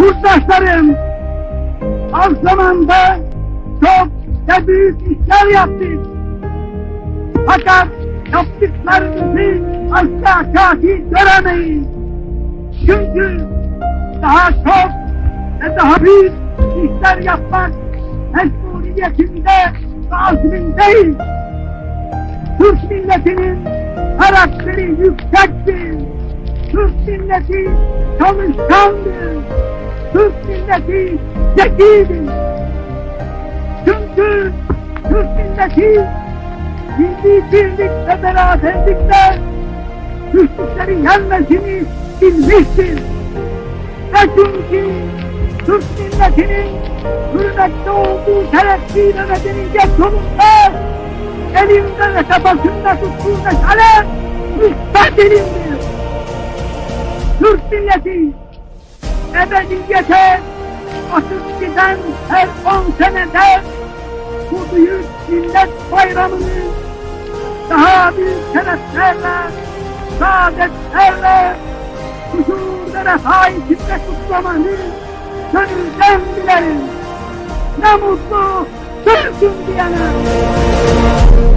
Kurdaşlarım, az zamanda çok ve büyük işler yaptık. Fakat yaptıklarımızı asla kafi göremeyiz. Çünkü daha çok ve daha büyük işler yapmak mecburiyetinde ve azmindeyiz. Türk milletinin karakteri yüksektir. Türk milleti çalışkandır. Milleti zekidir. Çünkü Türk milleti milli birlik ve beraberlikle güçlükleri yenmesini bilmiştir. Ve çünkü Türk milletinin hürmette olduğu terakki ve medeniyet yolunda elinde ve kafasında tuttuğu meşale müstahdilimdir. Türk milleti ebediyete atıp giden her on senede bu büyük millet bayramını daha büyük şereflerle, saadetlerle, huzur ve refah içinde kutlamanı gönülden dilerim. Ne mutlu Türk'üm diyene.